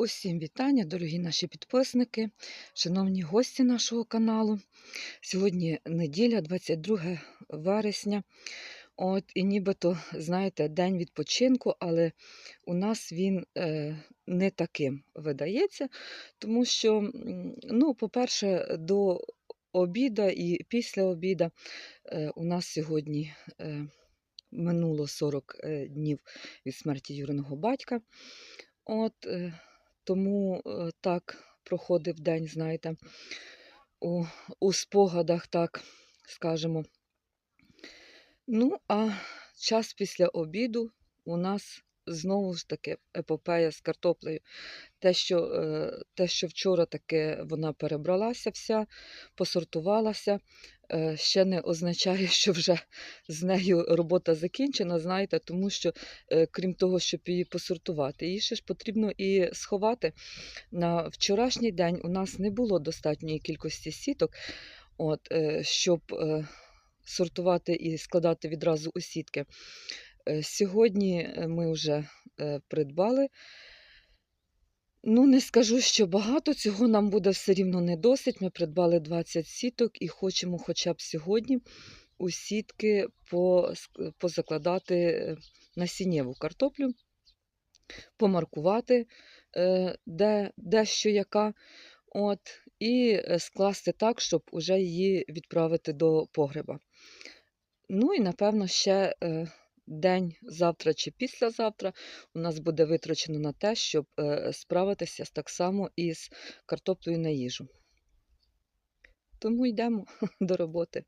Усім вітання, дорогі наші підписники, шановні гості нашого каналу. Сьогодні неділя, 22 вересня. От, і нібито, знаєте, день відпочинку, але у нас він е, не таким видається, тому що, ну, по-перше, до обіда і після обіда е, у нас сьогодні е, минуло 40 е, днів від смерті Юриного батька. От, е, тому е, так проходив день, знаєте, у, у спогадах, так скажемо. Ну, а час після обіду у нас знову ж таки епопея з картоплею. Те, що, е, те, що вчора таки вона перебралася вся, посортувалася, е, ще не означає, що вже з нею робота закінчена, знаєте, тому що, е, крім того, щоб її посортувати, її ще ж потрібно і сховати. На вчорашній день у нас не було достатньої кількості сіток, от, щоб сортувати і складати відразу у сітки. Е, Сьогодні е, ми вже е, придбали. Ну, не скажу, що багато, цього нам буде все рівно не досить. Ми придбали 20 сіток і хочемо хоча б сьогодні у сітки позакладати насіннєву картоплю, помаркувати, де, де що яка, от, і скласти так, щоб уже її відправити до погреба. Ну і напевно ще день завтра чи післязавтра у нас буде витрачено на те, щоб е, справитися так само із картоплею на їжу. Тому йдемо до роботи.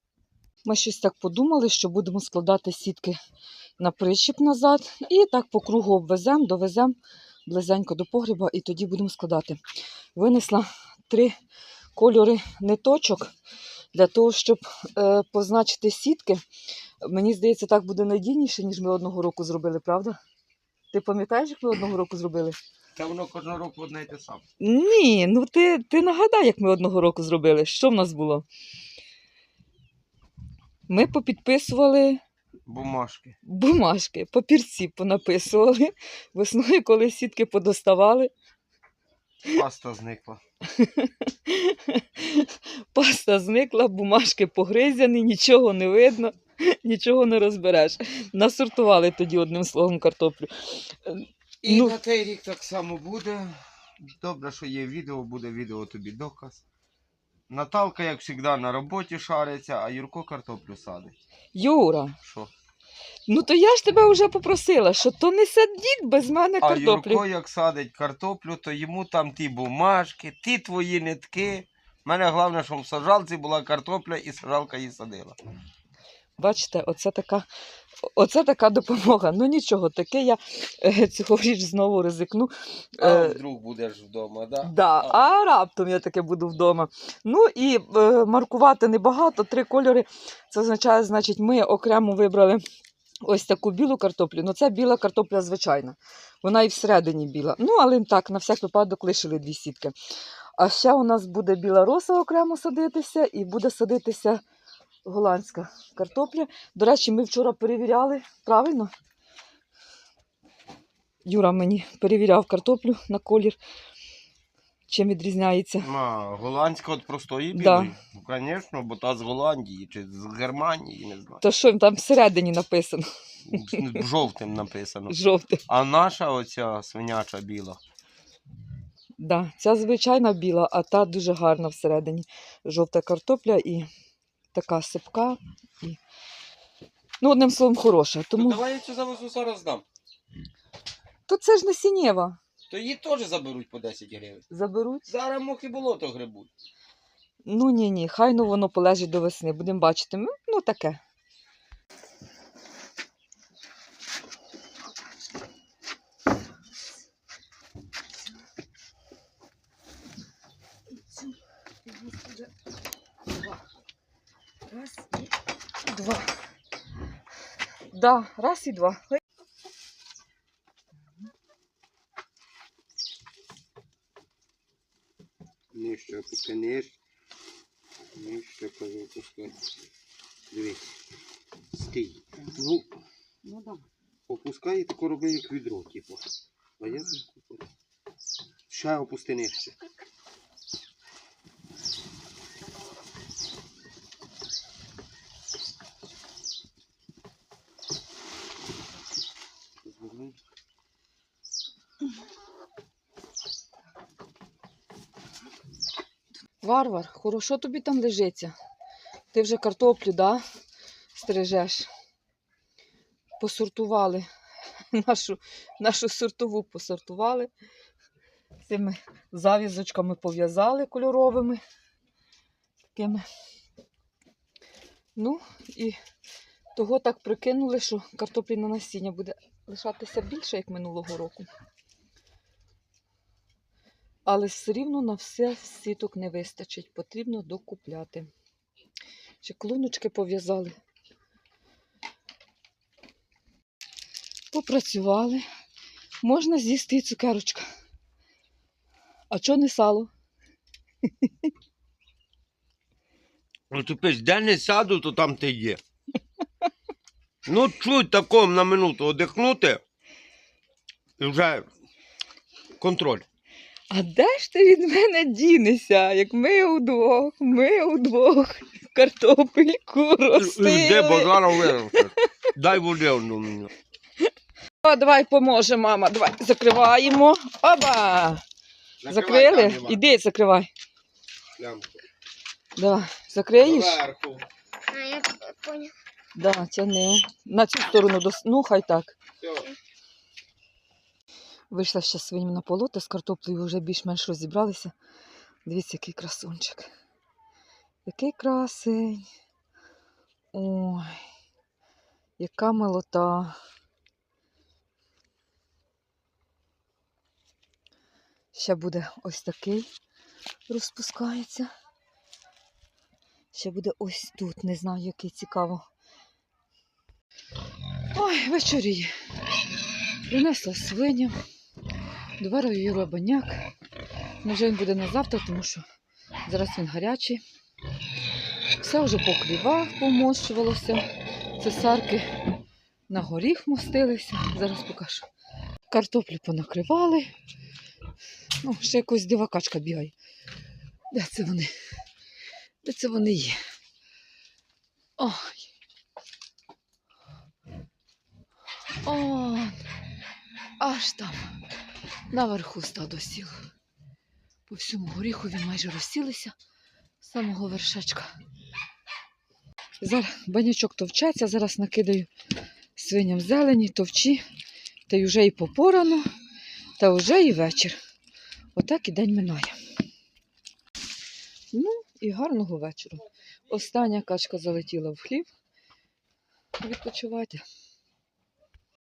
Ми щось так подумали, що будемо складати сітки на причіп назад і так по кругу обвеземо, довеземо близенько до погреба і тоді будемо складати. Винесла три кольори ниточок для того, щоб е, позначити сітки. Мені здається, так буде надійніше, ніж ми одного року зробили, правда? Ти пам'ятаєш, як ми одного року зробили? Та воно кожного року одне й те саме. Ні, ну ти, ти нагадай, як ми одного року зробили. Що в нас було? Ми попідписували Бумажки. бумажки, папірці понаписували. Весною, коли сітки подоставали, Паста зникла. паста зникла, бумажки погризяні, нічого не видно, нічого не розбереш. Насортували тоді одним словом картоплю. І Ну. на цей рік так само буде. Добре, що є відео, буде відео тобі доказ. Наталка, як завжди, на роботі шариться, а Юрко картоплю садить. Юра, Що? ну то я ж тебе вже попросила, що то не садіть без мене А картоплю. Юрко, як садить картоплю, то йому там ті бумажки, ті твої нитки. У мене головне, щоб в саджалці була картопля і саджалка її садила. Бачите, оце така, оце така допомога. Ну нічого, таке я е, цьогоріч знову ризикну. А Е, вдруг будеш вдома, да? Да, а раптом я таке буду вдома. Ну і е, маркувати небагато, три кольори. Це означає, значить, ми окремо вибрали ось таку білу картоплю. Ну, це біла картопля звичайна. Вона і всередині біла. Ну, але так, на всяк випадок лишили дві сітки. А ще у нас буде біла роса окремо садитися, і буде садитися голландська картопля. До речі, ми вчора перевіряли, правильно? Юра мені перевіряв картоплю на колір, чим відрізняється. А, голландська від простої Да. Ну, звісно, бо та з Голландії чи з Германії, не знаю. То що там всередині написано? Жовтим написано. Жовте. А наша оця свиняча біла. Да, ця звичайна біла, а та дуже гарна всередині. Жовта картопля і така сипка. І... Ну, одним словом, хороша. Тому... То давай я цю завезу зараз дам. то це ж не сінєва. То її теж заберуть по 10 гривень. Заберуть. Зараз і болото грибуть. Ну ні, ні, хай ну воно полежить до весни. Будемо бачити. Ну, Ну, таке. Раз і два. Да, раз і два. Нижче опускай, нижче. Опускай. Дивись. Стій. Ну, Ну да. опускай і тако роби як відро, типу. А я Ще опусти нижче. Варвар, хорошо тобі там лежиться. Ти вже картоплю, да? Стрижеш. Посортували. Нашу, нашу сортову посортували. Цими завізочками пов'язали кольоровими. Такими. Ну, і того так прикинули, що картоплі на насіння буде лишатися більше, як минулого року. Але все рівно на все сіток не вистачить. Потрібно докупляти. Ще клуночки пов'язали. Попрацювали. Можна з'їсти і цукерочка. А чого не сало? Ну ти пиш, де не сяду, то там ти є. Ну, чуть таком на минуту одихнути. І вже контроль. А де ж ти від мене дінешся? Як ми удвох, ми удвох картопельку Де ростили. базара виростеш. Дай води одну мені. О, давай поможе, мама. Давай закриваємо. Оба! Закрили? Іди, закривай. Давай, закриєш? Зверху. А, я понял. Да, тяни. На цю сторону дос... Ну, хай так. Вийшла ще свинім на полоти з картоплею, вже більш-менш розібралися. Дивіться, який красунчик. Який красень. Ой, яка милота. Ще буде ось такий розпускається. Ще буде ось тут, не знаю, який цікаво. Ой, вечоріє. Принесла свиню, доварив Юра баняк. Ну, вже він буде на завтра, тому що зараз він гарячий. Все вже поклівав, помощувалося. Цесарки на горіх мостилися. Зараз покажу. Картоплю понакривали. Ну, ще якась дивакачка бігає. Де це вони? Де це вони є? Ой. О, аж там, наверху стадо сіло. По всьому горіхові майже розсілися з самого вершечка. Зараз банячок товчеться, зараз накидаю свиням зелені, товчі, та й вже і попорано, та вже і вечір. Отак і день минає. Ну, і гарного вечора. Остання качка залетіла в хлів. Відпочивайте.